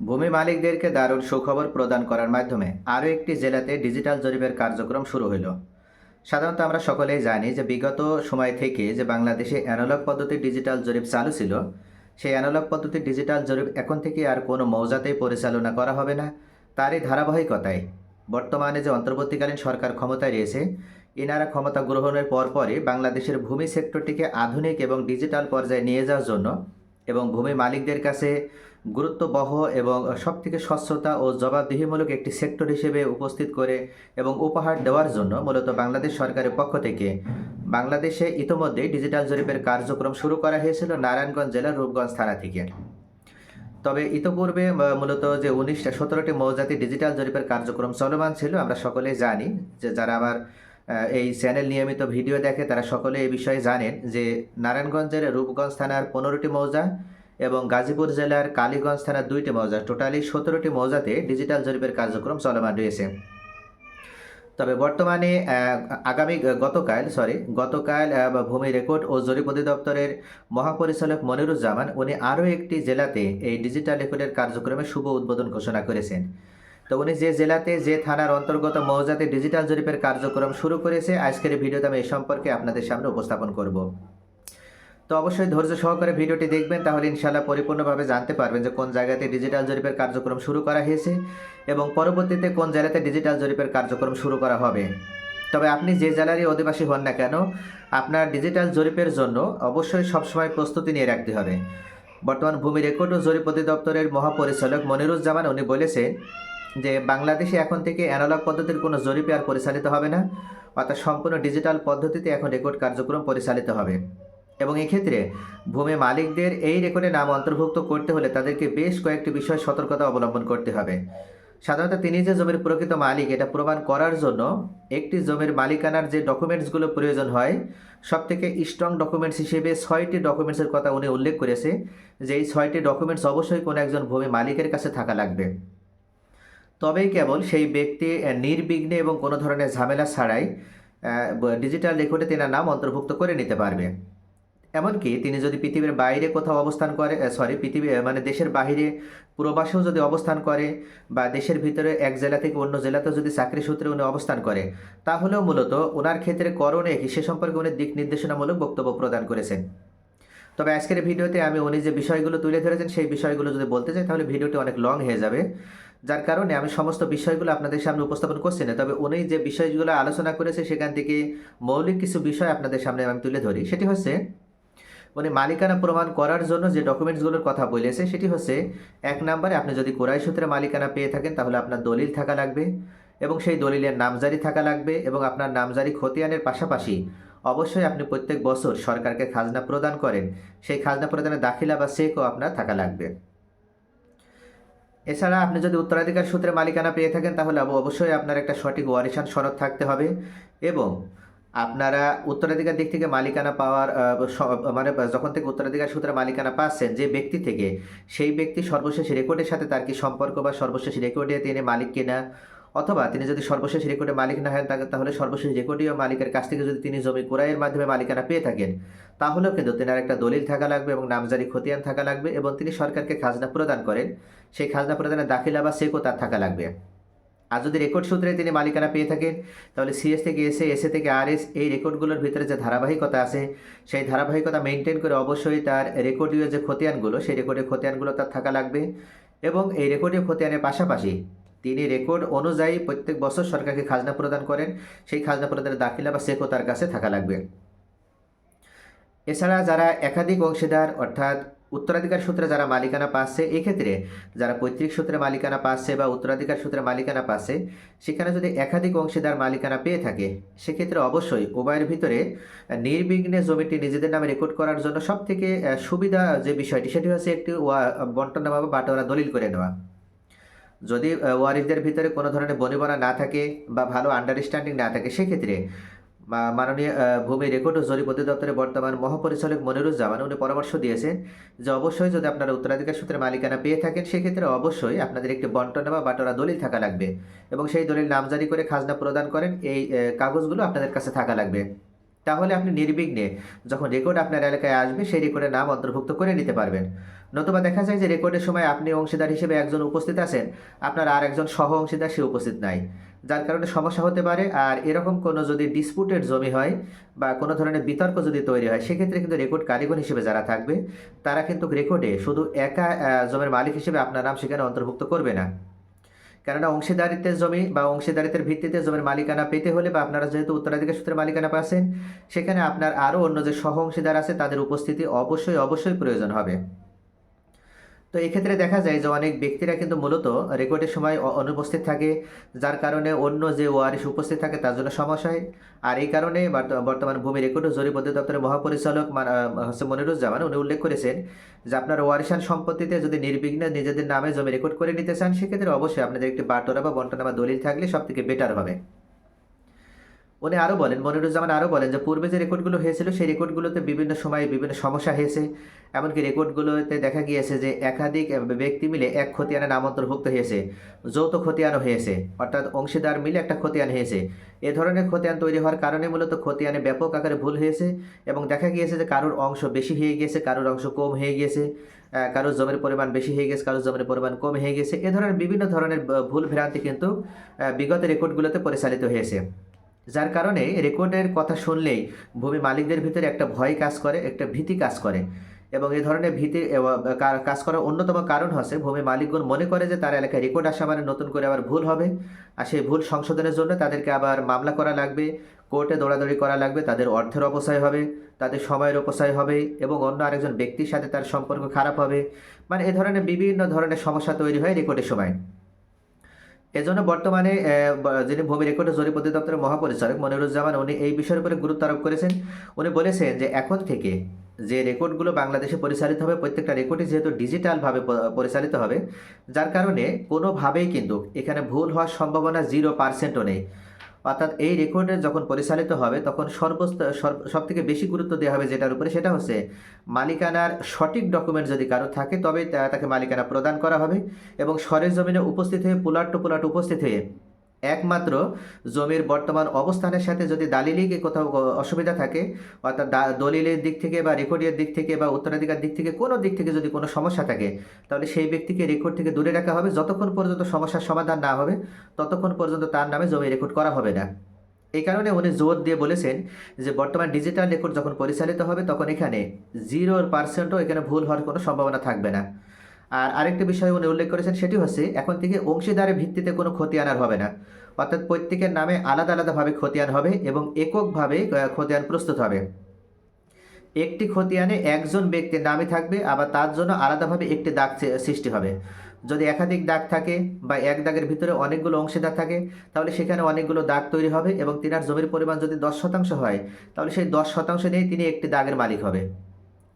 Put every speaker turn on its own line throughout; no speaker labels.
ভূমি মালিকদেরকে দারুণ সুখবর প্রদান করার মাধ্যমে আরও একটি জেলাতে ডিজিটাল জরিপের কার্যক্রম শুরু হইল। সাধারণত আমরা সকলেই জানি যে বিগত সময় থেকে যে বাংলাদেশে অ্যানালগ পদ্ধতির ডিজিটাল জরিপ চালু ছিল, সেই অ্যানালগ পদ্ধতির ডিজিটাল জরিপ এখন থেকে আর কোনো মৌজাতেই পরিচালনা করা হবে না। তারই ধারাবাহিকতায় বর্তমানে যে অন্তর্বর্তীকালীন সরকার ক্ষমতায় রয়েছে এনারা ক্ষমতা গ্রহণের পরপরই বাংলাদেশের ভূমি সেক্টরটিকে আধুনিক এবং ডিজিটাল পর্যায়ে নিয়ে যাওয়ার জন্য এবং ভূমি মালিকদের কাছে গুরুত্ববহ এবং সবথেকে স্বচ্ছতা ও জবাবদিহিমূলক একটি সেক্টর হিসেবে উপস্থিত করে এবং উপহার দেওয়ার জন্য মূলত বাংলাদেশ সরকারের পক্ষ থেকে বাংলাদেশে ইতোমধ্যেই ডিজিটাল জরিপের কার্যক্রম শুরু করা হয়েছিল নারায়ণগঞ্জ জেলার রূপগঞ্জ থানা থেকে। তবে ইতোপূর্বে মূলত যে উনিশটা সতেরোটি মৌজাতি ডিজিটাল জরিপের কার্যক্রম চলমান ছিল, আমরা সকলেই জানি যে যারা আমার এই চ্যানেল নিয়মিত ভিডিও দেখে তারা সকলে এই বিষয়ে জানেন যে নারায়ণগঞ্জের রূপগঞ্জ থানার পনেরোটি মৌজা এবং গাজীপুর জেলার কালীগঞ্জ থানার দুইটি মৌজা। টোটালি সতেরোটি মৌজাতে ডিজিটাল জরিপের কার্যক্রম চলমান রয়েছে। তবে বর্তমানে আগামী গতকাল সরি গতকাল ভূমি রেকর্ড ও জরিপ অধিদপ্তরের মহাপরিচালক মনিরুজ্জামান, উনি আরও একটি জেলাতে এই ডিজিটাল রেকর্ডের কার্যক্রমে শুভ উদ্বোধন ঘোষণা করেছেন। তো উনি যে জেলাতে, যে থানার অন্তর্গত মৌজাতে ডিজিটাল জরিপের কার্যক্রম শুরু করেছে, আজকের ভিডিওতে আমি এই সম্পর্কে আপনাদের সামনে উপস্থাপন করব। তো অবশ্যই ধৈর্য সহকারে ভিডিওটি দেখবেন, তাহলে ইনশাল্লাহ পরিপূর্ণভাবে জানতে পারবেন যে কোন জায়গাতে ডিজিটাল জরিপের কার্যক্রম শুরু করা হয়েছে এবং পরবর্তীতে কোন জেলাতে ডিজিটাল জরিপের কার্যক্রম শুরু করা হবে। তবে আপনি যে জেলারই অধিবাসী হন না কেন, আপনার ডিজিটাল জরিপের জন্য অবশ্যই সবসময় প্রস্তুতি নিয়ে রাখতে হবে। বর্তমান ভূমি রেকর্ড ও জরিপ অধিদপ্তরের মহাপরিচালক মনিরুজ্জামান, উনি বলেছেন যে বাংলাদেশে এখন থেকে অ্যানালগ পদ্ধতির কোনো জরিপে আর পরিচালিত হবে না, অর্থাৎ সম্পূর্ণ ডিজিটাল পদ্ধতিতে এখন রেকর্ড কার্যক্রম পরিচালিত হবে। এবং এক্ষেত্রে ভূমি মালিকদের এই রেকর্ডে নাম অন্তর্ভুক্ত করতে হলে তাদেরকে বেশ কয়েকটি বিষয় সতর্কতা অবলম্বন করতে হবে। সাধারণত তিনি যে জমির প্রকৃত মালিক, এটা প্রমাণ করার জন্য একটি জমির মালিকানার যে ডকুমেন্টসগুলো প্রয়োজন হয় সব থেকে স্ট্রং ডকুমেন্টস হিসেবে ছয়টি ডকুমেন্টসের কথা উনি উল্লেখ করেছে, যে এই ছয়টি ডকুমেন্টস অবশ্যই কোনো একজন ভূমি মালিকের কাছে থাকা লাগবে। তবেই কেবল সেই ব্যক্তি নির্বিঘ্নে এবং কোনো ধরনের ঝামেলা ছাড়াই ডিজিটাল রেকর্ডে তেনার নাম অন্তর্ভুক্ত করে নিতে পারবে। এমনকি তিনি যদি পৃথিবীর বাইরে কোথাও অবস্থান করে সরি পৃথিবী মানে দেশের বাইরে প্রবাসেও যদি অবস্থান করে বা দেশের ভিতরে এক জেলা থেকে অন্য জেলাতেও যদি চাকরি সূত্রে উনি অবস্থান করে, তাহলেও মূলত ওনার ক্ষেত্রে করণে কি সে সম্পর্কে উনি দিক নির্দেশনামূলক বক্তব্য প্রদান করেছেন। তবে আজকের ভিডিওতে আমি উনি যে বিষয়গুলো তুলে ধরেছেন, সেই বিষয়গুলো যদি বলতে চাই, তাহলে ভিডিওটি অনেক লং হয়ে যাবে। যার কারণে আমি সমস্ত বিষয়গুলো আপনাদের সামনে উপস্থাপন করছি না। তবে উনি যে বিষয়গুলো আলোচনা করেছে, সেখান থেকে মৌলিক কিছু বিষয় আপনাদের সামনে আমি তুলে ধরি। সেটি হচ্ছে, উনি মালিকানা প্রমাণ করার জন্য যে ডকুমেন্টসগুলোর কথা বলেছে, সেটি হচ্ছে, এক নম্বরে আপনি যদি কোরাই সূত্রে মালিকানা পেয়ে থাকেন, তাহলে আপনার দলিল থাকা লাগবে এবং সেই দলিলের নামজারি থাকা লাগবে এবং আপনার নামজারি খতিয়ানের পাশাপাশি অবশ্যই আপনি প্রত্যেক বছর সরকারকে খাজনা প্রদান করেন। সেই খাজনা প্রদানের দাখিলা বা চেকও আপনার থাকা লাগবে। এছাড়া আপনি যদি উত্তরাধিকার সূত্রে মালিকানা পেয়ে থাকেন, তাহলে অবশ্যই আপনার একটা সঠিক ওয়ারিশান সনদ থাকতে হবে এবং আপনারা উত্তরাধিকার দিক থেকে মালিকানা পাওয়ার মানে যখন থেকে উত্তরাধিকার সূত্রে মালিকানা পাচ্ছেন, যে ব্যক্তি থেকে, সেই ব্যক্তি সর্বশেষ রেকর্ডের সাথে তার কি সম্পর্ক বা সর্বশেষ রেকর্ডে তিনি মালিক কিনা? অথবা তিনি যদি সর্বশেষ রেকর্ডে মালিক না হন তাহলে সর্বশেষ রেকর্ডীয় মালিকের কাছ থেকে যদি তিনি জমি ক্রয়ের মাধ্যমে মালিকানা পেয়ে থাকেন তাহলেও কিন্তু তেনার একটা দলিল থাকা লাগবে এবং নামজারি খতিয়ান থাকা লাগবে এবং তিনি সরকারকে খাজনা প্রদান করেন। সেই খাজনা প্রদানের দাখিলা বা চেকও তার থাকা লাগবে। আর যদি রেকর্ড সূত্রে তিনি মালিকানা পেয়ে থাকেন, তাহলে সিএস থেকে এসে এসে থেকে আর এস এই রেকর্ডগুলোর ভিতরে যে ধারাবাহিকতা আছে, সেই ধারাবাহিকতা মেনটেন করে অবশ্যই তার রেকর্ডীয় যে খতিয়ানগুলো, সেই রেকর্ডীয় খতিয়ানগুলো তার থাকা লাগবে। এবং এই রেকর্ডীয় খতিয়ানের পাশাপাশি তিনি রেকর্ড অনুযায়ী প্রত্যেক বছর সরকারকে খাজনা প্রদান করেন। সেই খাজনা প্রদানের দাখিলা বা চেকও তার কাছে থাকা লাগবে। এছাড়া যারা একাধিক অংশীদার, অর্থাৎ উত্তরাধিকার সূত্রে যারা মালিকানা পাচ্ছে, এক্ষেত্রে যারা পৈতৃক সূত্রে মালিকানা পাচ্ছে বা উত্তরাধিকার সূত্রে মালিকানা পাচ্ছে, সেখানে যদি একাধিক অংশীদার মালিকানা পেয়ে থাকে, সেক্ষেত্রে অবশ্যই উভয়ের ভিতরে নির্বিঘ্নে জমিটি নিজেদের নামে রেকর্ড করার জন্য সব থেকে সুবিধা যে বিষয়টি, সেটি হচ্ছে একটি ওয়া- বন্টন বা বাটোয়ারা দলিল করে নেওয়া। যদি ওয়ারিসদের ভিতরে কোনো ধরনের বনিবনা না থাকে বা ভালো আন্ডারস্ট্যান্ডিং না থাকে, সেক্ষেত্রে মাননীয় ভূমি রেকর্ড ও জরিপ অধিদপ্তরের বর্তমান মহাপরিচালক মনিরুজ্জামান, উনি পরামর্শ দিয়েছেন যে অবশ্যই যদি আপনারা উত্তরাধিকার সূত্রে মালিকানা পেয়ে থাকেন, সেক্ষেত্রে অবশ্যই আপনাদের একটি বন্টন বা বাটোরা দলিল থাকা লাগবে এবং সেই দলিল নামজারি করে খাজনা প্রদান করেন। এই কাগজগুলো আপনাদের কাছে থাকা লাগবে। তাহলে আপনি নির্বিঘ্নে যখন রেকর্ড আপনার এলাকায় আসবে, সেই রেকর্ডের নাম অন্তর্ভুক্ত করে নিতে পারবেন। নতুবা দেখা যায় যে রেকর্ডের সময় আপনি অংশীদার হিসেবে একজন উপস্থিত আছেন, আপনার আর একজন সহ অংশীদার সে উপস্থিত নাই। যার কারণে সমস্যা হতে পারে, আর এরকম কোনো যদি ডিসপুটেড জমি হয় বা কোনো ধরনের বিতর্ক যদি তৈরি হয়, সেক্ষেত্রে কিন্তু রেকর্ড কারিগর হিসেবে যারা থাকবে, তারা কিন্তু রেকর্ডে শুধু একা জমির মালিক হিসেবে আপনার নাম সেখানে অন্তর্ভুক্ত করবে না। কেননা অংশীদারিত্বের জমি বা অংশীদারিত্বের ভিত্তিতে জমির মালিকানা পেতে হলে বা আপনারা যেহেতু উত্তরাধিকার সূত্রে মালিকানা পাচ্ছেন, সেখানে আপনার আরও অন্য যে সহ অংশীদার আছে, তাদের উপস্থিতি অবশ্যই অবশ্যই প্রয়োজন হবে। তো এক্ষেত্রে দেখা যায় যে অনেক ব্যক্তিরা কিন্তু মূলত রেকর্ডের সময় অনুপস্থিত থাকে, যার কারণে অন্য যে ওয়ারিশ উপস্থিত থাকে তার জন্য সমস্যা হয়। আর এই কারণে বর্তমান ভূমি রেকর্ড ও জরিপ অধিদপ্তরের মহাপরিচালক হচ্ছে মনিরুজ্জামান, উনি উল্লেখ করেছেন যে আপনার ওয়ারিশান সম্পত্তিতে যদি নির্বিঘ্নে নিজেদের নামে জমি রেকর্ড করে নিতে চান, সেক্ষেত্রে অবশ্যই আপনাদের একটি বাটোরা বা বন্টনা বা দলিল থাকলে সব থেকে বেটার হবে। উনি আরও বলেন, মনিরুজ্জামান আরও বলেন যে পূর্বে যে রেকর্ডগুলো হয়েছিল, সেই রেকর্ডগুলোতে বিভিন্ন সময়ে বিভিন্ন সমস্যা হয়েছে। এমনকি রেকর্ডগুলোতে দেখা গিয়েছে যে একাধিক ব্যক্তি মিলে এক খতিয়ানে নাম অন্তর্ভুক্ত হয়েছে, যৌথ খতিয়ানও হয়েছে। অর্থাৎ অংশীদার মিলে একটা খতিয়ান হয়েছে। এ ধরনের খতিয়ান তৈরি হওয়ার কারণে মূলত খতিয়ানে ব্যাপক আকারে ভুল হয়েছে এবং দেখা গিয়েছে যে কারোর অংশ বেশি হয়ে গিয়েছে, কারোর অংশ কম হয়ে গিয়েছে কারোর জমির পরিমাণ বেশি হয়ে গেছে কারোর জমির পরিমাণ কম হয়ে গেছে এ ধরনের বিভিন্ন ধরনের ভুল ভ্রান্তি কিন্তু বিগত রেকর্ডগুলোতে পরিচালিত হয়েছে। যার কারণে রেকর্ডের কথা শুনলেই ভূমি মালিকদের ভিতরে একটা ভয় কাজ করে, একটা ভীতি কাজ করে। এবং এই ধরনের ভীতি কাজ করার অন্যতম কারণ হচ্ছে ভূমি মালিকগণ মনে করে যে তার এলাকায় রেকর্ড আসা মানে নতুন করে আবার ভুল হবে। আর সেই ভুল সংশোধনের জন্য তাদেরকে আবার মামলা করা লাগবে, কোর্টে দৌড়াদৌড়ি করা লাগবে, তাদের অর্থের অপচয় হবে, তাদের সময়ের অপচয় হবে এবং অন্য আরেকজন ব্যক্তির সাথে তার সম্পর্ক খারাপ হবে। মানে এ ধরনের বিভিন্ন ধরনের সমস্যা তৈরি হয় রেকর্ডের সময়। এজন্য বর্তমানে যিনি ভূমি রেকর্ডের জরিপ অধিদপ্তরের মহাপরিচালক মনিরুজ্জামান, উনি এই বিষয়ের উপরে গুরুত্ব আরোপ করেছেন। উনি বলেছেন যে এখন থেকে যে রেকর্ডগুলো বাংলাদেশে পরিচালিত হবে, প্রত্যেকটা রেকর্ডই যেহেতু ডিজিটালভাবে পরিচালিত হবে, যার কারণে কোনোভাবেই কিন্তু এখানে ভুল হওয়ার সম্ভাবনা জিরো পার্সেন্টও নেই। অর্থাৎ এই রেকর্ডে যখন পরিচালিত হবে, তখন সর্বস্ত সব থেকে বেশি গুরুত্ব দেওয়া হবে যেটার উপরে সেটা হচ্ছে মালিকানার সঠিক ডকুমেন্ট যদি কারও থাকে তবে তাকে মালিকানা প্রদান করা হবে এবং সরেজমিনে উপস্থিত হয়ে পুলাট টু পুলাট উপস্থিত হয়ে একমাত্র জমির বর্তমান অবস্থানের সাথে যদি দালিলিকে কোথাও অসুবিধা থাকে, অর্থাৎ দলিলের দিক থেকে বা রেকর্ডের দিক থেকে বা উত্তরাধিকার দিক থেকে কোনো দিক থেকে যদি কোনো সমস্যা থাকে, তাহলে সেই ব্যক্তিকে রেকর্ড থেকে দূরে রাখা হবে। যতক্ষণ পর্যন্ত সমস্যার সমাধান না হবে, ততক্ষণ পর্যন্ত তার নামে জমি রেকর্ড করা হবে না। এই কারণে উনি জোর দিয়ে বলেছেন যে, বর্তমান ডিজিটাল রেকর্ড যখন পরিচালিত হবে, তখন এখানে জিরো পার্সেন্টও এখানে ভুল হওয়ার কোনো সম্ভাবনা থাকবে না। আর আরেকটি বিষয় উনি উল্লেখ করেছেন, সেটি হচ্ছে এখন থেকে অংশীদারের ভিত্তিতে কোনো খতিয়ান আর হবে না। অর্থাৎ প্রত্যেকের নামে আলাদা আলাদাভাবে খতিয়ান হবে এবং এককভাবে খতিয়ান প্রস্তুত হবে। একটি খতিয়ানে একজন ব্যক্তির নামে থাকবে, আবার তার জন্য আলাদাভাবে একটি দাগ সৃষ্টি হবে। যদি একাধিক দাগ থাকে বা এক দাগের ভিতরে অনেকগুলো অংশীদার থাকে, তাহলে সেখানে অনেকগুলো দাগ তৈরি হবে এবং তিনার জমির পরিমাণ যদি দশ শতাংশ হয়, তাহলে সেই দশ শতাংশ নিয়েই তিনি একটি দাগের মালিক হবে।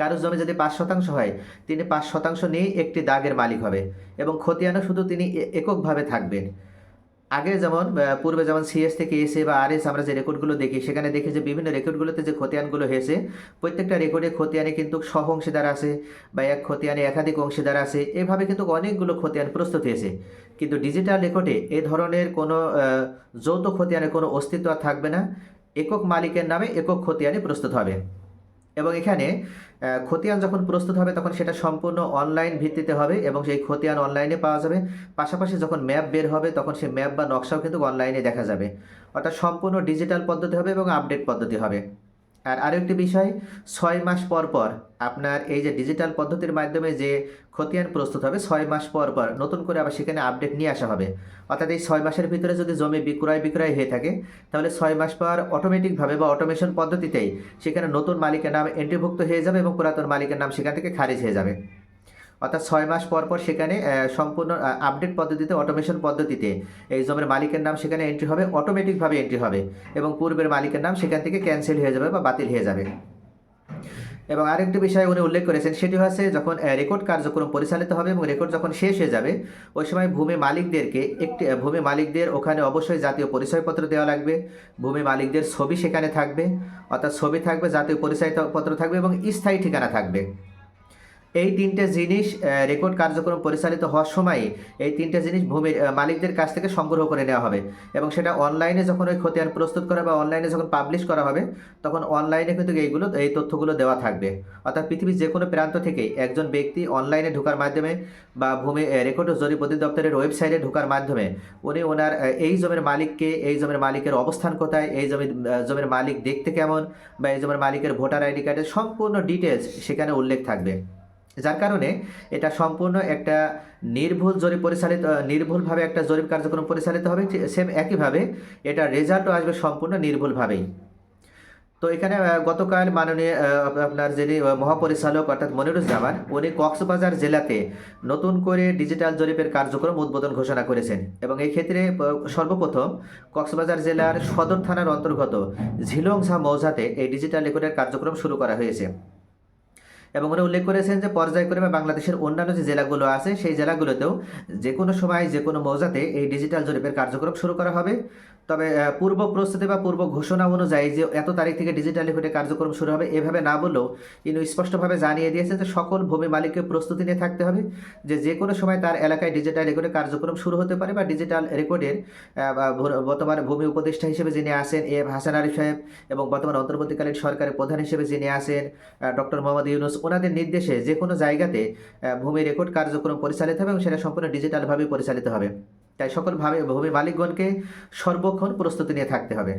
কারোর জমি যদি পাঁচ শতাংশ হয়, তিনি পাঁচ শতাংশ নিয়েই একটি দাগের মালিক হবে এবং খতিয়ানও শুধু তিনি এককভাবে থাকবেন। আগে যেমন পূর্বে যেমন সিএস থেকে এসে বা আর এস আমরা যে রেকর্ডগুলো দেখি, সেখানে দেখি যে বিভিন্ন রেকর্ডগুলোতে যে খতিয়ানগুলো হয়েছে, প্রত্যেকটা রেকর্ডে খতিয়ানে কিন্তু সহ অংশীদার আছে বা এক খতিয়ানে একাধিক অংশীদার আছে। এভাবে কিন্তু অনেকগুলো খতিয়ান প্রস্তুত হয়েছে। কিন্তু ডিজিটাল রেকর্ডে এ ধরনের কোনো যৌথ খতিয়ানের কোনো অস্তিত্ব আর থাকবে না। একক মালিকের নামে একক খতিয়ানে প্রস্তুত হবে। এবং এখানে খতিয়ান যখন প্রস্তুত হবে তখন সেটা সম্পূর্ণ অনলাইন ভিত্তিতে হবে এবং সেই খতিয়ান অনলাইনে পাওয়া যাবে। পাশাপাশি যখন ম্যাপ বের হবে তখন সেই ম্যাপ বা নকশাও কিন্তু অনলাইনে দেখা যাবে। অর্থাৎ সম্পূর্ণ ডিজিটাল পদ্ধতি হবে এবং আপডেট পদ্ধতি হবে। আর আরেকটি বিষয়, ছয় মাস পর পর আপনার এই যে ডিজিটাল পদ্ধতির মাধ্যমে যে খতিয়ান প্রস্তুত হবে, ছয় মাস পর পর নতুন করে আবার সেখানে আপডেট নিয়ে আসা হবে। অর্থাৎ এই ছয় মাসের ভিতরে যদি জমি বিক্রয় বিক্রয় হয়ে থাকে, তাহলে ছয় মাস পর অটোমেটিকভাবে বা অটোমেশন পদ্ধতিতেই সেখানে নতুন মালিকের নাম এন্ট্রিভুক্ত হয়ে যাবে এবং পুরাতন মালিকের নাম সেখান থেকে খারিজ হয়ে যাবে। অর্থাৎ ছয় মাস পর পর সেখানে সম্পূর্ণ আপডেট পদ্ধতিতে অটোমেশন পদ্ধতিতে এই জমির মালিকের নাম সেখানে এন্ট্রি হবে অটোমেটিকভাবে এন্ট্রি হবে এবং পূর্বের মালিকের নাম সেখান থেকে ক্যান্সেল হয়ে যাবে বা বাতিল হয়ে যাবে। এবং আরেকটি বিষয় উনি উল্লেখ করেছেন, সেটি হচ্ছে যখন রেকর্ড কার্যক্রম পরিচালিত হবে এবং রেকর্ড যখন শেষ হয়ে যাবে, ওই সময় ভূমি মালিকদেরকে একটি ভূমি মালিকদের ওখানে অবশ্যই জাতীয় পরিচয়পত্র দেওয়া লাগবে, ভূমি মালিকদের ছবি সেখানে থাকবে, অর্থাৎ ছবি থাকবে, জাতীয় পরিচয়পত্র থাকবে এবং স্থায়ী ঠিকানা থাকবে। এই তিনটে জিনিস রেকর্ড কার্যক্রম পরিচালিত হওয়ার সময় এই তিনটে জিনিস ভূমির মালিকদের কাছ থেকে সংগ্রহ করে নেওয়া হবে এবং সেটা অনলাইনে যখন ওই খতিয়ান প্রস্তুত করা বা অনলাইনে যখন পাবলিশ করা হবে, তখন অনলাইনে কিন্তু এইগুলো, এই তথ্যগুলো দেওয়া থাকবে। অর্থাৎ পৃথিবীর যে কোনো প্রান্ত থেকে একজন ব্যক্তি অনলাইনে ঢোকার মাধ্যমে বা ভূমি রেকর্ড ও জরিপ অধিদপ্তরের ওয়েবসাইটে ঢোকার মাধ্যমে উনি ওনার এই জমির মালিককে, এই জমির মালিকের অবস্থান কোথায়, এই জমির জমির মালিক দেখতে কেমন বা এই জমির মালিকের ভোটার আইডি কার্ডের সম্পূর্ণ ডিটেলস সেখানে উল্লেখ থাকবে। যার কারণে এটা সম্পূর্ণ একটা নির্ভুল জরিপ পরিচালিত নির্ভুলভাবে একটা জরিপ কার্যক্রম পরিচালিত হবে সেম একইভাবে এটা রেজাল্টও আসবে সম্পূর্ণ নির্ভুলভাবেই। তো এখানে গতকাল মাননীয় আপনার যিনি মহাপরিচালক অর্থাৎ মনিরুজ্জামান, উনি কক্সবাজার জেলাতে নতুন করে ডিজিটাল জরিপের কার্যক্রম উদ্বোধন ঘোষণা করেছেন এবং এই ক্ষেত্রে সর্বপ্রথম কক্সবাজার জেলার সদর থানার অন্তর্গত ঝিলংঝা মৌজাতে এই ডিজিটাল রেকর্ডের কার্যক্রম শুরু করা হয়েছে। এবং উনি উল্লেখ করেছেন যে পর্যায়ক্রমে বাংলাদেশের অন্যান্য যে জেলাগুলো আছে, সেই জেলাগুলোতেও যে কোনো সময় যে কোনো মৌজাতে এই ডিজিটাল জরিপের কার্যক্রম শুরু করা হবে। তবে পূর্ব প্রস্তুতি বা পূর্ব ঘোষণা অনুযায়ী যে এত তারিখ থেকে ডিজিটাল রেকর্ডের কার্যক্রম শুরু হবে, এভাবে না বললেও তিনি স্পষ্টভাবে জানিয়ে দিয়েছেন যে সকল ভূমি মালিককে প্রস্তুতি নিয়ে থাকতে হবে যে যে কোনো সময় তার এলাকায় ডিজিটাল রেকর্ডের কার্যক্রম শুরু হতে পারে বা ডিজিটাল রেকর্ডের বর্তমানে ভূমি উপদেষ্টা হিসেবে যিনি আছেন, এ এফ হাসান আরিফ সাহেব এবং বর্তমান অন্তর্বর্তীকালীন সরকারের প্রধান হিসেবে যিনি আছেন ডক্টর মোহাম্মদ ইউনুস ওনাদের নির্দেশে যে কোনো জায়গাতে ভূমি রেকর্ড কার্যক্রম পরিচালিত হবে এবং সেটা সম্পূর্ণ ডিজিটালভাবে পরিচালিত হবে। তাই সকল ভূমি মালিকগণকে সর্বক্ষণ প্রস্তুতি নিয়ে থাকতে হবে।